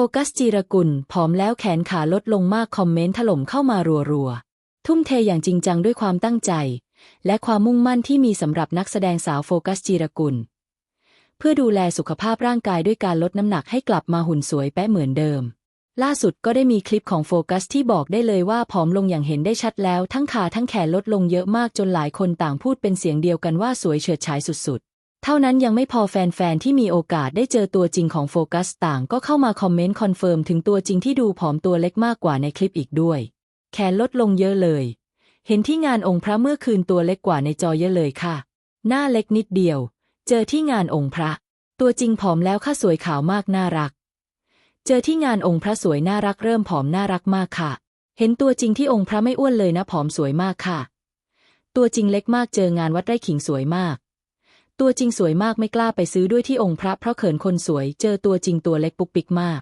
ฟกัสจีรกุลผอมแล้วแขนขาลดลงมากคอมเมนต์ถล่มเข้ามารัวๆ ทุ่มเทอย่างจริงจังด้วยความตั้งใจ และความมุ่งมั่นที่มีสำหรับนักแสดงสาวโฟกัสจีรกุล เพื่อดูแลสุขภาพร่างกายด้วยการลดน้ำหนักให้กลับมาหุ่นสวยแป๊ะเหมือนเดิม ล่าสุดก็ได้มีคลิปของโฟกัสที่บอกได้เลยว่าผอมลงอย่างเห็นได้ชัดแล้ว ทั้งขาทั้งแขนลดลงเยอะมากจนหลายคนต่างพูดเป็นเสียงเดียวกันว่าสวยเฉิดฉายสุดๆ เท่านั้นยังไม่พอแฟนๆ ที่มีโอกาสได้เจอตัวจริงของโฟกัสต่างก็เข้ามาคอมเมนต์คอนเฟิร์มถึงตัวจริงที่ดูผอมตัวเล็กมากกว่าในคลิปอีกด้วย แขนลดลงเยอะเลย เห็นที่งานองค์พระเมื่อคืนตัวเล็กกว่าในจอเยอะเลยค่ะ หน้าเล็กนิดเดียว เจอที่งานองค์พระ ตัวจริงผอมแล้วค่ะสวยขาวมากน่ารัก เจอที่งานองค์พระสวยน่ารักเริ่มผอมน่ารักมากค่ะ เห็นตัวจริงที่องค์พระไม่อ้วนเลยนะผอมสวยมากค่ะ ตัวจริงเล็กมากเจองานวัดไร่ขิงสวยมาก ตัวจริงสวยมากไม่กล้าไปซื้อด้วยที่องค์พระเพราะเขินคนสวย เจอตัวจริงตัวเล็กปุกปิกมาก